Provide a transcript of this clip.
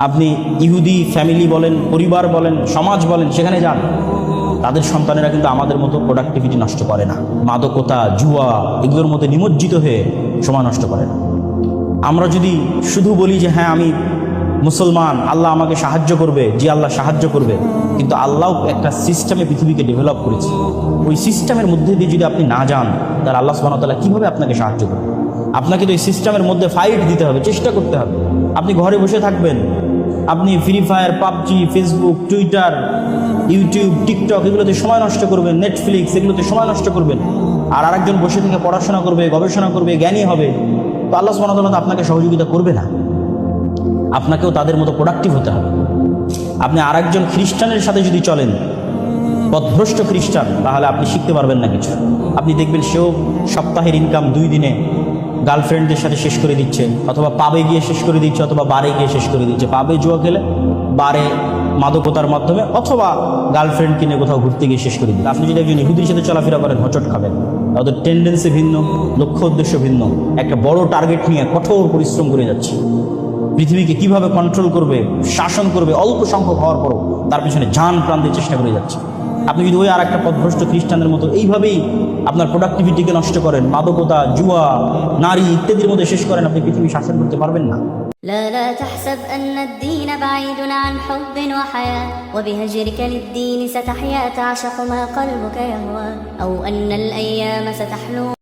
আপনি ইহুদি ফ্যামিলি বলেন, পরিবার বলেন, সমাজ বলেন, সেখানে যান। তাদের সন্তানেরা কিন্তু আমাদের মতো প্রোডাক্টিভিটি নষ্ট করে না। মাদকতা, জুয়া, এগুলোর মধ্যে নিমজ্জিত হয়ে সময় নষ্ট করে না। আমরা যদি শুধু বলি যে হ্যাঁ আমি মুসলমান, আল্লাহ আমাকে সাহায্য করবে যে আল্লাহ সাহায্য করবে। কিন্তু আল্লাহ একটা সিস্টেমে পৃথিবীকে ডেভেলপ করেছে। ওই সিস্টেমের মধ্যে দিয়ে যদি আপনি না যান তাহলে আল্লাহ সুবাহতাল্লাহ কীভাবে আপনাকে সাহায্য করবে? আপনাকে তো এই সিস্টেমের মধ্যে ফাইট দিতে হবে, চেষ্টা করতে হবে। আপনি ঘরে বসে থাকবেন আপনি Free Fire PUBG Facebook Twitter YouTube TikTok এগুলোতে সময় নষ্ট করবেন নেটফ্লিক্স এগুলোতে সময় নষ্ট করবেন। আর আরেকজন বসে থেকে পড়াশোনা করবে, গবেষণা করবে, জ্ঞানী হবে, তো আল্লাহ সুবাহতাল্লাহ আপনাকে সহযোগিতা করবে না। আপনাকেও তাদের মতো প্রোডাক্টিভ হতে হবে। আপনি আরেকজন খ্রিস্টানের সাথে যদি চলেন, পথভ্রষ্ট খ্রিস্টান, তাহলে আপনি শিখতে পারবেন না কিছু। আপনি দেখবেন সেও সপ্তাহের ইনকাম দুই দিনে গার্লফ্রেন্ডদের সাথে শেষ করে দিচ্ছে, অথবা পাবে গিয়ে শেষ করে দিচ্ছে, অথবা বারে গিয়ে শেষ করে দিচ্ছে। পাবে জুয়া খেলে, বারে মাদকতার মাধ্যমে, অথবা গার্লফ্রেন্ড কিনে কোথাও ঘুরতে গিয়ে শেষ করে দিচ্ছে। আপনি যদি একজন ইহুদির সাথে চলাফেরা করেন, হচট খাবেন। তাদের টেন্ডেন্সি ভিন্ন, লক্ষ্য উদ্দেশ্য ভিন্ন। একটা বড় টার্গেট নিয়ে কঠোর পরিশ্রম করে যাচ্ছে। পৃথিবীকে কীভাবে কন্ট্রোল করবে, শাসন করবে, অল্প সংখ্যক হওয়ার পরও তার পিছনে যান দিয়ে চেষ্টা করে যাচ্ছে। আপনি যদি ওই আর একটা পথভ্রষ্ট খ্রিস্টানদের মতো এইভাবেই আপনার প্রোডাক্টিভিটিকে নষ্ট করেন মাদকতা জুয়া নারী ইত্যাদির মধ্যে শেষ করেন আপনি পৃথিবী শাসন করতে পারবেন না لا لا تحسب أن الدين بعيد عن حب وحياة وبهجرك للدين ستحيا تعشق ما قلبك يهوى أو أن الأيام ستحلو